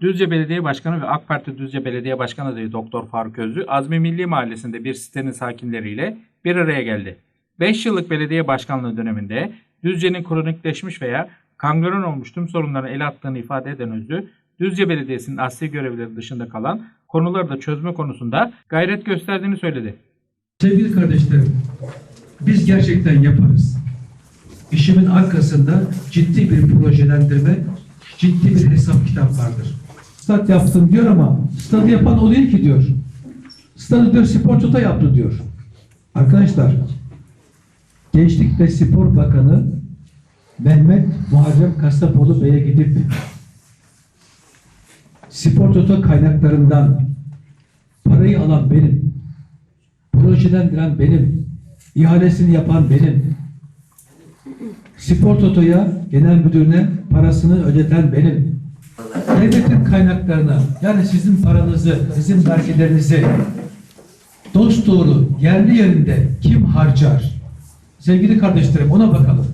Düzce Belediye Başkanı ve AK Parti Düzce Belediye Başkanı adayı Doktor Faruk Özlü, Azmi Milli Mahallesi'nde bir sitenin sakinleriyle bir araya geldi. 5 yıllık belediye başkanlığı döneminde Düzce'nin kronikleşmiş veya kangren olmuş tüm sorunları ele attığını ifade eden Özlü, Düzce Belediyesi'nin asli görevleri dışında kalan konuları da çözme konusunda gayret gösterdiğini söyledi. Sevgili kardeşlerim, biz gerçekten yaparız. İşimin arkasında ciddi bir projelendirme, ciddi bir hesap kitap vardır. Stat yaptım diyor ama stadı yapan o değil ki diyor. Stadı diyor spor tuta yaptı diyor. Arkadaşlar, Gençlik ve Spor Bakanı Mehmet Muharrem Kastapoğlu Bey'e gidip spor toto kaynaklarından parayı alan benim, projelendiren benim, ihalesini yapan benim, Spor Toto'ya genel müdürüne parasını ödeten benim. Kaynaklarına yani sizin paranızı, sizin vergilerinizi dost doğru yerli yerinde kim harcar? Sevgili kardeşlerim ona bakalım.